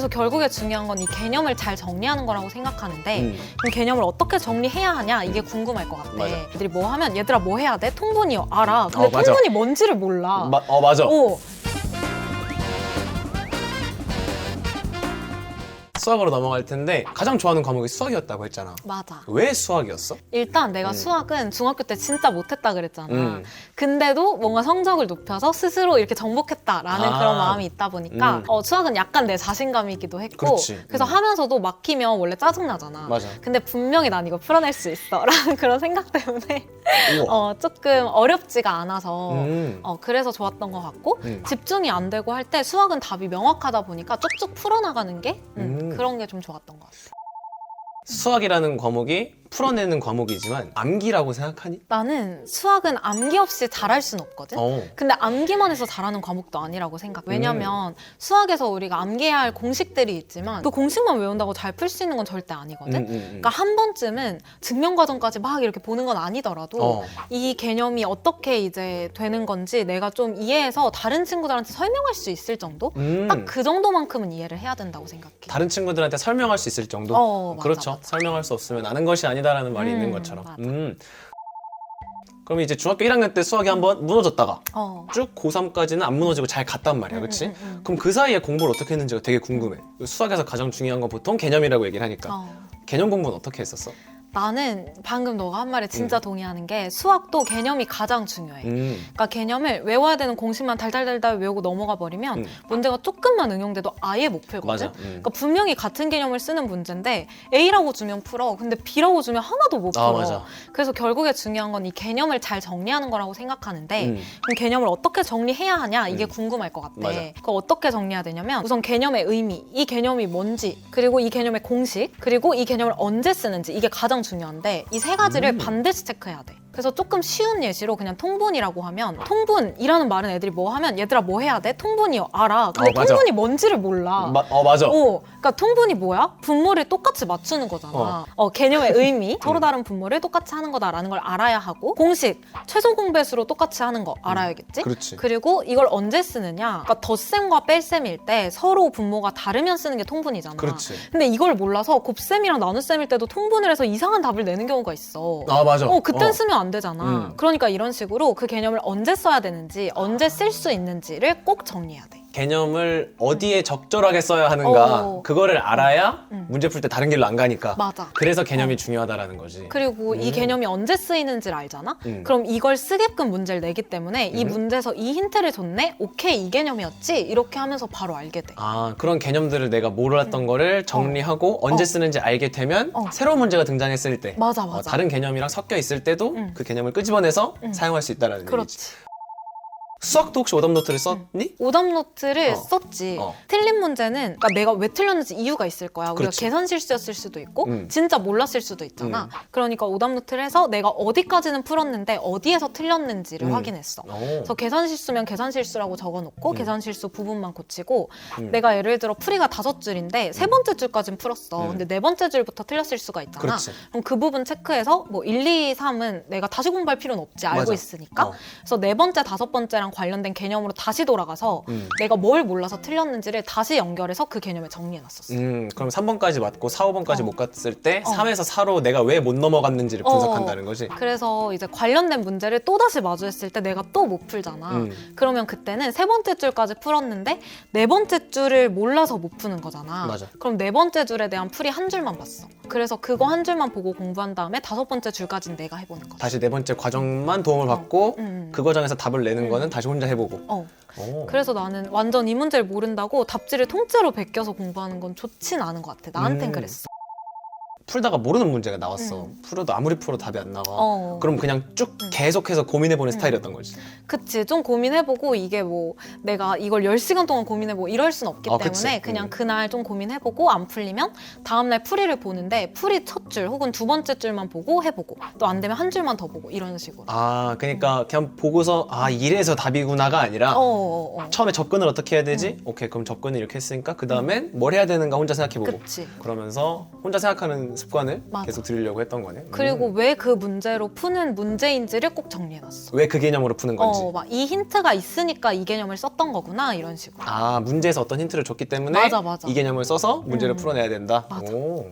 그래서 결국에 중요한 건 이 개념을 잘 정리하는 거라고 생각하는데 음. 그럼 개념을 어떻게 정리해야 하냐 이게 궁금할 것 같아. 맞아. 애들이 뭐 하면 얘들아 뭐 해야 돼? 통분이 알아. 근데 어, 맞아. 통분이 뭔지를 몰라. 마- 어 맞아. 어, 수학으로 넘어갈 텐데 가장 좋아하는 과목이 수학이었다고 했잖아. 맞아. 왜 수학이었어? 일단 내가 음. 수학은 중학교 때 진짜 못했다 그랬잖아. 음. 근데도 뭔가 성적을 높여서 스스로 이렇게 정복했다라는 아. 그런 마음이 있다 보니까 음. 어, 수학은 약간 내 자신감이기도 했고 그렇지. 래서 음. 하면서도 막히면 원래 짜증나잖아. 맞아. 근데 분명히 난 이거 풀어낼 수 있어 라는 그런 생각 때문에. 어, 조금 어렵지가 않아서 음. 어, 그래서 좋았던 것 같고 음. 집중이 안 되고 할 때 수학은 답이 명확하다 보니까 쭉쭉 풀어나가는 게 음, 음. 그런 게 좀 좋았던 것 같아. 수학이라는 과목이 풀어내는 과목이지만 암기라고 생각하니? 나는 수학은 암기 없이 잘할 순 없거든. 어. 근데 암기만 해서 잘하는 과목도 아니라고 생각. 음. 왜냐면 수학에서 우리가 암기해야 할 공식들이 있지만 그 공식만 외운다고 잘 풀 수 있는 건 절대 아니거든. 음, 음, 음. 그러니까 한 번쯤은 증명 과정까지 막 이렇게 보는 건 아니더라도 어. 이 개념이 어떻게 이제 되는 건지 내가 좀 이해해서 다른 친구들한테 설명할 수 있을 정도? 음. 딱 그 정도만큼은 이해를 해야 된다고 생각해. 다른 친구들한테 설명할 수 있을 정도? 어, 맞아, 그렇죠. 맞아. 설명할 수 없으면 아는 것이 아니 다라는 말이 음, 있는 것처럼. 맞아. 음. 그럼 이제 중학교 1학년 때 수학이 한번 무너졌다가 어. 쭉 고3까지는 안 무너지고 잘 갔단 말이야. 음, 그렇지? 음, 음, 음. 그럼 그 사이에 공부를 어떻게 했는지가 되게 궁금해. 수학에서 가장 중요한 건 보통 개념이라고 얘기를 하니까. 어. 개념 공부는 어떻게 했었어? 나는 방금 너가 한 말에 진짜 동의하는 게 수학도 개념이 가장 중요해. 음. 그러니까 개념을 외워야 되는 공식만 달달달달 외우고 넘어가 버리면 음. 문제가 조금만 응용돼도 아예 못 풀거든. 음. 그러니까 분명히 같은 개념을 쓰는 문제인데 A라고 주면 풀어. 근데 B라고 주면 하나도 못 풀어. 아, 맞아. 그래서 결국에 중요한 건 이 개념을 잘 정리하는 거라고 생각하는데 음. 그럼 개념을 어떻게 정리해야 하냐 이게 음. 궁금할 것 같아. 맞아. 그거 어떻게 정리해야 되냐면 우선 개념의 의미, 이 개념이 뭔지, 그리고 이 개념의 공식, 그리고 이 개념을 언제 쓰는지 이게 가장 중요한데 이 세 가지를 음. 반드시 체크해야 돼. 그래서 조금 쉬운 예시로 그냥 통분이라고 하면 통분이라는 말은 애들이 뭐 하면 얘들아 뭐 해야 돼? 통분이 알아. 근데 어, 맞아. 통분이 뭔지를 몰라. 마- 어 맞아. 어, 그러니까 통분이 뭐야? 분모를 똑같이 맞추는 거잖아. 어, 개념의 의미, 서로 다른 분모를 똑같이 하는 거다라는 걸 알아야 하고, 공식, 최소 공배수로 똑같이 하는 거 알아야겠지? 그렇지. 그리고 이걸 언제 쓰느냐? 그러니까 덧셈과 뺄셈일 때 서로 분모가 다르면 쓰는 게 통분이잖아. 그렇지. 근데 이걸 몰라서 곱셈이랑 나눗셈일 때도 통분을 해서 이상한 답을 내는 경우가 있어. 아 맞아. 어, 그땐 어. 쓰면 안 되잖아. 음. 그러니까 이런 식으로 그 개념을 언제 써야 되는지, 언제 쓸 수 있는지를 꼭 정리해야 돼. 개념을 어디에 적절하게 써야 하는가 어. 그거를 알아야 음. 문제 풀 때 다른 길로 안 가니까. 맞아. 그래서 개념이 중요하다라는 거지. 그리고 이 음. 개념이 언제 쓰이는지를 알잖아? 음. 그럼 이걸 쓰게끔 문제를 내기 때문에 이 음. 문제에서 이 힌트를 줬네? 오케이, 이 개념이었지? 이렇게 하면서 바로 알게 돼. 아 그런 개념들을 내가 몰랐던 거를 정리하고 언제 어. 쓰는지 알게 되면 어. 새로운 문제가 등장했을 때 맞아, 어, 맞아. 다른 개념이랑 섞여 있을 때도 음. 그 개념을 끄집어내서 음. 사용할 수 있다라는. 그렇지. 수학도 혹시 오답 노트를 썼니? 오답 노트를 어. 썼지. 어. 틀린 문제는 그러니까 내가 왜 틀렸는지 이유가 있을 거야. 우리가 그렇지. 계산 실수였을 수도 있고 음. 진짜 몰랐을 수도 있잖아. 음. 그러니까 오답 노트를 해서 내가 어디까지는 풀었는데 어디에서 틀렸는지를 음. 확인했어. 어. 그래서 계산 실수면 계산 실수라고 적어놓고 음. 계산 실수 부분만 고치고 음. 내가 예를 들어 풀이가 다섯 줄인데 세 번째 줄까지는 풀었어. 음. 근데 네 번째 줄부터 틀렸을 수가 있잖아. 그렇지. 그럼 그 부분 체크해서 뭐 1, 2, 3은 내가 다시 공부할 필요는 없지 알고 맞아. 있으니까. 어. 그래서 네 번째, 다섯 번째랑 관련된 개념으로 다시 돌아가서 음. 내가 뭘 몰라서 틀렸는지를 다시 연결해서 그 개념에 정리해놨었어. 음, 그럼 3번까지 맞고 4, 5번까지 어. 못 갔을 때 어. 3에서 4로 내가 왜 못 넘어갔는지를 어. 분석한다는 거지. 그래서 이제 관련된 문제를 또 다시 마주했을 때 내가 또 못 풀잖아. 음. 그러면 그때는 세 번째 줄까지 풀었는데 네 번째 줄을 몰라서 못 푸는 거잖아. 맞아. 그럼 네 번째 줄에 대한 풀이 한 줄만 봤어. 그래서 그거 한 줄만 보고 공부한 다음에 다섯 번째 줄까지는 내가 해보는 거지. 다시 네 번째 과정만 도움을 받고 음. 그 과정에서 답을 내는 음. 거는 다시 혼자 해보고. 어. 오. 그래서 나는 완전 이 문제를 모른다고 답지를 통째로 베껴서 공부하는 건 좋진 않은 것 같아. 나한텐 음. 그랬어. 풀다가 모르는 문제가 나왔어. 음. 풀어도 아무리 풀어도 답이 안 나와. 어. 그럼 그냥 쭉 음. 계속해서 고민해보는 음. 스타일이었던 거지. 그치 좀 고민해보고 이게 뭐 내가 이걸 10시간 동안 고민해보고 이럴 순 없기 아, 때문에 그치. 그냥 음. 그날 좀 고민해보고 안 풀리면 다음날 풀이를 보는데 풀이 첫 줄 혹은 두 번째 줄만 보고 해보고 또 안 되면 한 줄만 더 보고 이런 식으로 아, 그러니까 그냥 보고서 아 이래서 답이구나가 아니라 어, 어, 어. 처음에 접근을 어떻게 해야 되지? 오케이, 그럼 접근을 이렇게 했으니까 그 다음엔 뭘 해야 되는가 혼자 생각해보고. 그치 그러면서 혼자 생각하는 습관을 맞아. 계속 들이려고 했던 거네. 그리고 음. 왜그 문제로 푸는 문제인지를 꼭 정리해놨어. 왜 그 개념으로 푸는 건지. 어, 막 이 힌트가 있으니까 이 개념을 썼던 거구나 이런 식으로. 아 문제에서 어떤 힌트를 줬기 때문에 맞아, 맞아. 이 개념을 써서 문제를 음. 풀어내야 된다. 맞아. 오.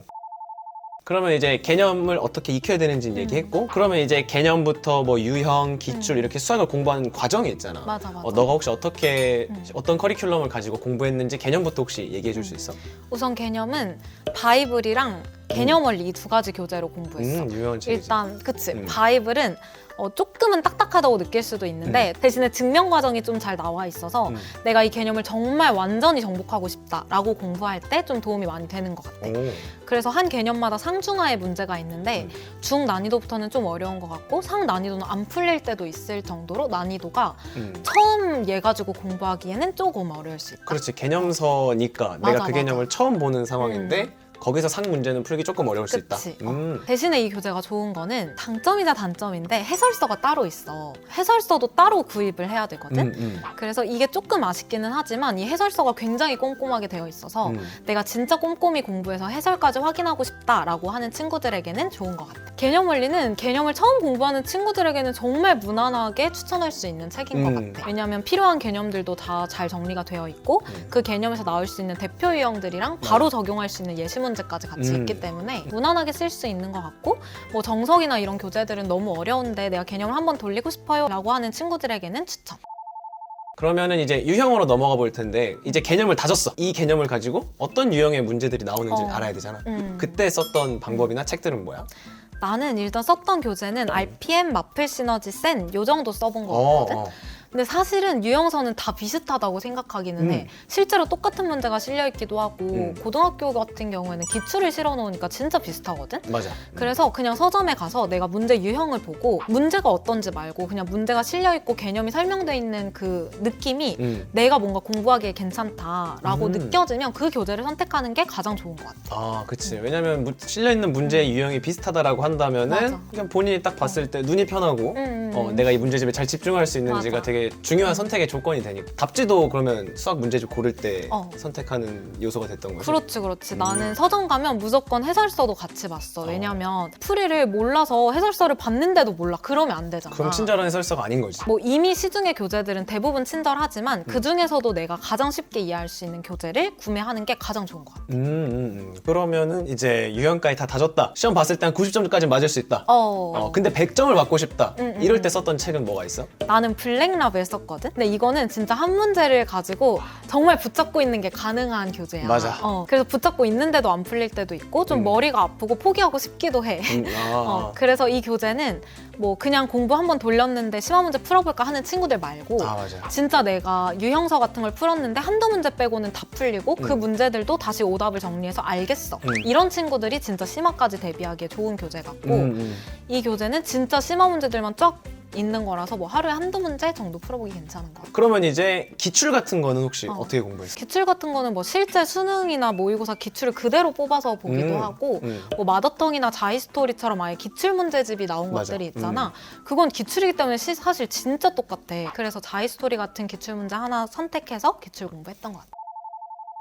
그러면 이제 개념을 어떻게 익혀야 되는지 음. 얘기했고 그러면 이제 개념부터 뭐 유형, 기출 음. 이렇게 수학을 공부하는 과정이 있잖아. 맞아 맞아. 어, 너가 혹시 어떻게 음. 어떤 커리큘럼을 가지고 공부했는지 개념부터 혹시 얘기해 줄 수 있어? 우선 개념은 바이블이랑 개념 원리 이 두 가지 교재로 공부했어. 음, 유명한 책이지. 일단 그치 음. 바이블은 어, 조금은 딱딱하다고 느낄 수도 있는데 대신에 증명 과정이 좀 잘 나와 있어서 음. 내가 이 개념을 정말 완전히 정복하고 싶다라고 공부할 때 좀 도움이 많이 되는 것 같아. 오. 그래서 한 개념마다 상중하의 문제가 있는데 음. 중 난이도부터는 좀 어려운 것 같고 상 난이도는 안 풀릴 때도 있을 정도로 난이도가 음. 처음 얘 가지고 공부하기에는 조금 어려울 수 있다. 그렇지 개념서니까 맞아, 내가 그 맞아. 개념을 처음 보는 상황인데 거기서 상 문제는 풀기 조금 어려울 수 있다. 그치. 어. 음. 대신에 이 교재가 좋은 거는 장점이자 단점인데 해설서가 따로 있어. 해설서도 따로 구입을 해야 되거든. 음, 음. 그래서 이게 조금 아쉽기는 하지만 이 해설서가 굉장히 꼼꼼하게 되어 있어서 음. 내가 진짜 꼼꼼히 공부해서 해설까지 확인하고 싶다라고 하는 친구들에게는 좋은 것 같아. 개념 원리는 개념을 처음 공부하는 친구들에게는 정말 무난하게 추천할 수 있는 책인 것 음. 같아. 왜냐하면 필요한 개념들도 다 잘 정리가 되어 있고 음. 그 개념에서 나올 수 있는 대표 유형들이랑 바로 적용할 수 있는 예시 문제까지 같이 음. 있기 때문에 무난하게 쓸 수 있는 것 같고 뭐 정석이나 이런 교재들은 너무 어려운데 내가 개념을 한번 돌리고 싶어요 라고 하는 친구들에게는 추천. 그러면은 이제 유형으로 넘어가 볼 텐데 이제 개념을 다졌어. 이 개념을 가지고 어떤 유형의 문제들이 나오는지 를 어. 알아야 되잖아. 음. 그때 썼던 방법이나 책들은 뭐야? 나는 일단 썼던 교재는 RPM, 마플 시너지, 센 요 정도 써본 거 어. 어. 근데 사실은 유형서는 다 비슷하다고 생각하기는 해. 음. 실제로 똑같은 문제가 실려 있기도 하고 음. 고등학교 같은 경우에는 기출을 실어 놓으니까 진짜 비슷하거든. 맞아. 그래서 그냥 서점에 가서 내가 문제 유형을 보고 문제가 어떤지 말고 그냥 문제가 실려 있고 개념이 설명돼 있는 그 느낌이 음. 내가 뭔가 공부하기에 괜찮다라고 음. 느껴지면 그 교재를 선택하는 게 가장 좋은 것 같아. 아, 그치. 왜냐면 무- 실려 있는 문제의 유형이 비슷하다라고 한다면은 맞아. 그냥 본인이 딱 봤을 때 눈이 편하고 음, 어, 내가 이 문제집에 잘 집중할 수 있는지가 맞아. 되게 중요한 선택의 조건이 되니까 답지도 그러면 수학 문제집 고를 때 어. 선택하는 요소가 됐던 거지. 그렇지, 그렇지. 음. 나는 서점 가면 무조건 해설서도 같이 봤어. 어. 왜냐면 풀이를 몰라서 해설서를 봤는데도 몰라. 그러면 안 되잖아. 그럼 친절한 해설서가 아닌 거지. 뭐 이미 시중의 교재들은 대부분 친절하지만 음. 그 중에서도 내가 가장 쉽게 이해할 수 있는 교재를 구매하는 게 가장 좋은 것 같아. 음, 음, 음. 그러면은 이제 유형까지 다 다졌다. 시험 봤을 때 한 90점까지 맞을 수 있다. 어, 어, 근데 100점을 받고 싶다. 음, 음, 이럴 음. 때 썼던 책은 뭐가 있어? 나는 블랙라 벨 썼거든. 근데 이거는 진짜 한 문제를 가지고 정말 붙잡고 있는 게 가능한 교재야. 맞아. 어, 그래서 붙잡고 있는데도 안 풀릴 때도 있고 좀 음. 머리가 아프고 포기하고 싶기도 해. 음, 아, 어, 그래서 이 교재는 뭐 그냥 공부 한 번 돌렸는데 심화 문제 풀어볼까 하는 친구들 말고 아, 맞아. 진짜 내가 유형서 같은 걸 풀었는데 한두 문제 빼고는 다 풀리고 그 음. 문제들도 다시 오답을 정리해서 알겠어. 음. 이런 친구들이 진짜 심화까지 대비하기에 좋은 교재 같고 음, 음. 이 교재는 진짜 심화 문제들만 쫙 있는 거라서 뭐 하루에 한두 문제 정도 풀어보기 괜찮은 것 같아. 그러면 이제 기출 같은 거는 혹시 어. 어. 떻게 공부했어? 기출 같은 거는 뭐 실제 수능이나 모의고사 기출을 그대로 뽑아서 보기도 음, 하고 음. 뭐 마더텅이나 자이스토리처럼 아예 기출 문제집이 나온 맞아. 것들이 있잖아. 그건 기출이기 때문에 시- 사실 진짜 똑같아. 그래서 자이스토리 같은 기출 문제 하나 선택해서 기출 공부했던 것 같아.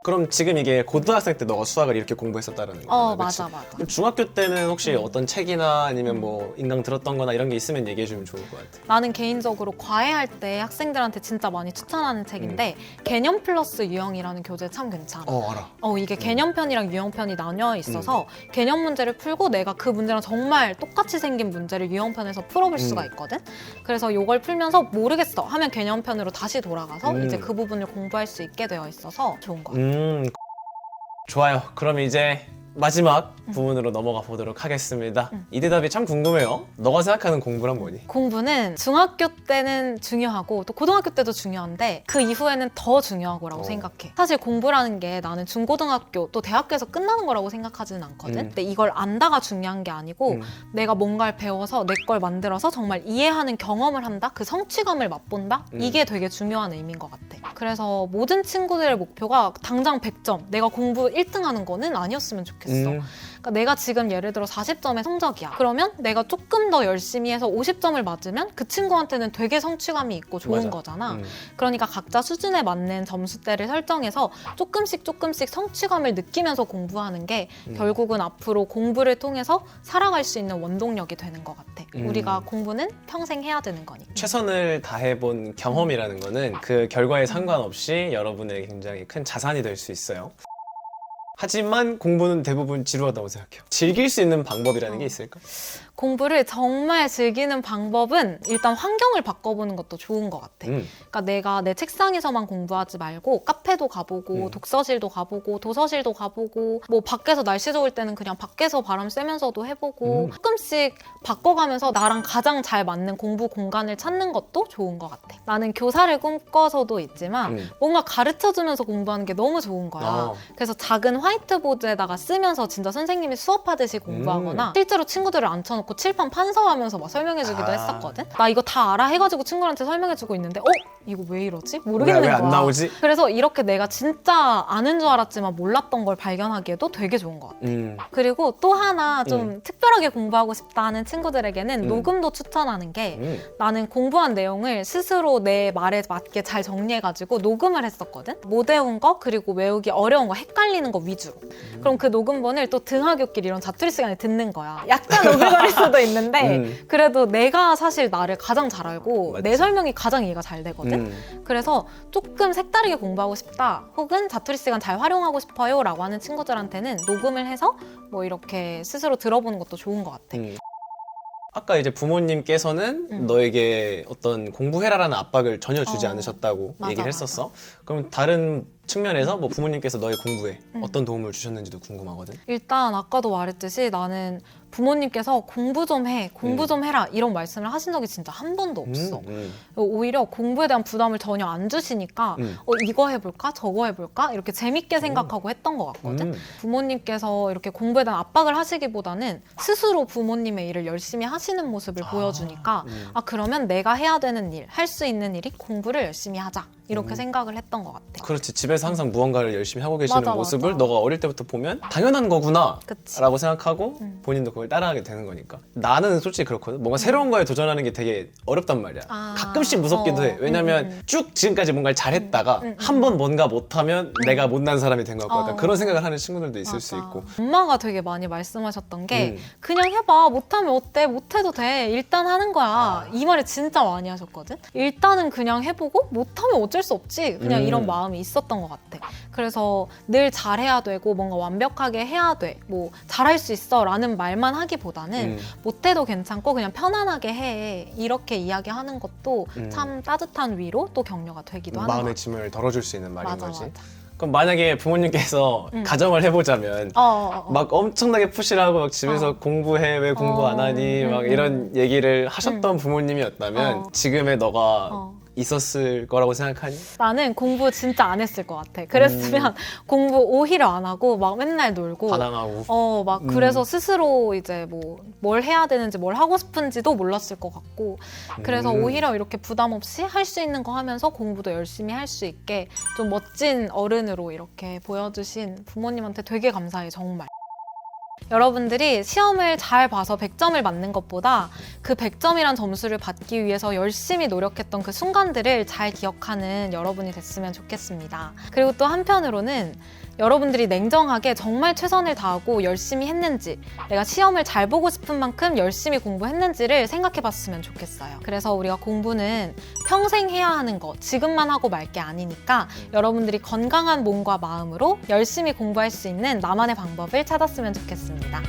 그럼 지금 이게 고등학생 때 너가 수학을 이렇게 공부했었다는 거야. 어 맞아 맞아. 그럼 중학교 때는 혹시 음. 어떤 책이나 아니면 뭐 인강 들었던 거나 이런 게 있으면 얘기해 주면 좋을 것 같아. 나는 개인적으로 과외할 때 학생들한테 진짜 많이 추천하는 책인데 개념 플러스 유형이라는 교재 참 괜찮아. 어. 어, 알아. 이게 개념편이랑 유형편이 나뉘어 있어서 개념 문제를 풀고 내가 그 문제랑 정말 똑같이 생긴 문제를 유형편에서 풀어볼 수가 음. 있거든. 그래서 이걸 풀면서 모르겠어 하면 개념편으로 다시 돌아가서 음. 이제 그 부분을 공부할 수 있게 되어 있어서 좋은 거 같아. 음. 좋아요. 그럼 이제 마지막 음. 부분으로 넘어가 보도록 하겠습니다. 음. 이 대답이 참 궁금해요. 너가 생각하는 공부란 뭐니? 공부는 중학교 때는 중요하고 또 고등학교 때도 중요한데 그 이후에는 더 중요하고라고 어. 생각해. 사실 공부라는 게 나는 중고등학교 또 대학교에서 끝나는 거라고 생각하지는 않거든. 음. 근데 이걸 안다가 중요한 게 아니고 음. 내가 뭔가를 배워서 내 걸 만들어서 정말 이해하는 경험을 한다? 그 성취감을 맛본다? 음. 이게 되게 중요한 의미인 것 같아. 그래서 모든 친구들의 목표가 당장 100점, 내가 공부 1등 하는 거는 아니었으면 좋겠어. 생각했어. 음. 그러니까 내가 지금 예를 들어 40점의 성적이야. 그러면 내가 조금 더 열심히 해서 50점을 맞으면 그 친구한테는 되게 성취감이 있고 좋은 맞아. 거잖아. 음. 그러니까 각자 수준에 맞는 점수대를 설정해서 조금씩 조금씩 성취감을 느끼면서 공부하는 게 음. 결국은 앞으로 공부를 통해서 살아갈 수 있는 원동력이 되는 것 같아. 음. 우리가 공부는 평생 해야 되는 거니까. 최선을 다해본 경험이라는 거는 그 결과에 상관없이 여러분에게 굉장히 큰 자산이 될 수 있어요. 하지만 공부는 대부분 지루하다고 생각해요. 즐길 수 있는 방법이라는 게 있을까? 공부를 정말 즐기는 방법은 일단 환경을 바꿔보는 것도 좋은 것 같아. 음. 그러니까 내가 내 책상에서만 공부하지 말고 카페도 가보고 음. 독서실도 가보고 도서실도 가보고 뭐 밖에서 날씨 좋을 때는 그냥 밖에서 바람 쐬면서도 해보고 음. 가끔씩 바꿔가면서 나랑 가장 잘 맞는 공부 공간을 찾는 것도 좋은 것 같아. 나는 교사를 꿈꿔서도 있지만 음. 뭔가 가르쳐주면서 공부하는 게 너무 좋은 거야. 어. 그래서 작은 화이트보드에다가 쓰면서 진짜 선생님이 수업하듯이 공부하거나 음. 실제로 친구들을 앉혀놓고 칠판 판서하면서 막 설명해주기도 아. 했었거든. 나 이거 다 알아 해가지고 친구한테 설명해주고 있는데 어 이거 왜 이러지 모르겠는 왜 거야. 안 나오지? 그래서 이렇게 내가 진짜 아는 줄 알았지만 몰랐던 걸 발견하기에도 되게 좋은 것 같아. 음. 그리고 또 하나 좀 특별하게 공부하고 싶다 하는 친구들에게는 음. 녹음도 추천하는 게 음. 나는 공부한 내용을 스스로 내 말에 맞게 잘 정리해가지고 녹음을 했었거든. 못 외운 거 그리고 외우기 어려운 거 헷갈리는 거 위주로. 음. 그럼 그 녹음본을 또 등하굣길 이런 자투리 시간에 듣는 거야. 약간 오글거릴 수도 있는데 음. 그래도 내가 사실 나를 가장 잘 알고 맞지. 내 설명이 가장 이해가 잘 되거든. 음. 그래서 조금 색다르게 공부하고 싶다 혹은 자투리 시간 잘 활용하고 싶어요 라고 하는 친구들한테는 녹음을 해서 뭐 이렇게 스스로 들어보는 것도 좋은 것 같아. 음. 아까 이제 부모님께서는 음. 너에게 어떤 공부해라라는 압박을 전혀 주지 어. 않으셨다고 맞아, 얘기를 맞아. 했었어. 그럼 다른 측면에서 뭐 부모님께서 너의 공부에 음. 어떤 도움을 주셨는지도 궁금하거든. 일단 아까도 말했듯이 나는 부모님께서 공부 좀 해, 공부 음. 좀 해라 이런 말씀을 하신 적이 진짜 한 번도 없어. 음, 음. 오히려 공부에 대한 부담을 전혀 안 주시니까 음. 어, 이거 해볼까 저거 해볼까 이렇게 재밌게 생각하고 했던 것 같거든. 음. 부모님께서 이렇게 공부에 대한 압박을 하시기보다는 스스로 부모님의 일을 열심히 하시는 모습을 아, 보여주니까 음. 아 그러면 내가 해야 되는 일, 할 수 있는 일이 공부를 열심히 하자 이렇게 음. 생각을 했던 것 같아. 그렇지 집에서 항상 무언가를 열심히 하고 계시는 맞아, 모습을 맞아. 너가 어릴 때부터 보면 당연한 거구나 그치. 라고 생각하고 음. 본인도 그걸 따라하게 되는 거니까 나는 솔직히 그렇거든 뭔가 새로운 거에 도전하는 게 되게 어렵단 말이야 아. 가끔씩 무섭기도 어. 해 왜냐면 음, 음, 음. 쭉 지금까지 뭔가를 잘했다가 음, 음, 한 번 뭔가 못하면 내가 못난 사람이 된 것 같고 약간 어. 그런 생각을 하는 친구들도 있을 수 맞아. 있고 엄마가 되게 많이 말씀하셨던 게 음. 그냥 해봐 못하면 어때 못해도 돼 일단 하는 거야 아. 이 말을 진짜 많이 하셨거든 일단은 그냥 해보고 못하면 어쩔 수 없지 그냥 음. 이런 마음이 있었던 것 같아 그래서 늘 잘해야 되고 뭔가 완벽하게 해야 돼뭐 잘할 수 있어 라는 말만 하기보다는 음. 못해도 괜찮고 그냥 편안하게 해 이렇게 이야기하는 것도 음. 참 따뜻한 위로 또 격려가 되기도 하는 것 마음의 같아 짐을 덜어줄 수 있는 말인 맞아 거지 맞아 그럼 만약에 부모님께서 음. 가정을 해보자면 어, 어, 어. 막 엄청나게 푸시를 하고 막 집에서 어. 공부해 왜 공부 어, 안 하니 음, 막 음. 이런 얘기를 하셨던 부모님이었다면 어. 지금의 너가 어. 있었을 거라고 생각하니? 나는 공부 진짜 안 했을 것 같아. 그랬으면 공부 오히려 안 하고 막 맨날 놀고 반항하고 어막 음. 그래서 스스로 이제 뭐 뭘 해야 되는지 뭘 하고 싶은지도 몰랐을 것 같고 그래서 음. 오히려 이렇게 부담 없이 할 수 있는 거 하면서 공부도 열심히 할 수 있게 좀 멋진 어른으로 이렇게 보여주신 부모님한테 되게 감사해 정말. 여러분들이 시험을 잘 봐서 100점을 맞는 것보다 그 100점이란 점수를 받기 위해서 열심히 노력했던 그 순간들을 잘 기억하는 여러분이 됐으면 좋겠습니다. 그리고 또 한편으로는 여러분들이 냉정하게 정말 최선을 다하고 열심히 했는지 내가 시험을 잘 보고 싶은 만큼 열심히 공부했는지를 생각해 봤으면 좋겠어요. 그래서 우리가 공부는 평생 해야 하는 거 지금만 하고 말 게 아니니까 여러분들이 건강한 몸과 마음으로 열심히 공부할 수 있는 나만의 방법을 찾았으면 좋겠습니다.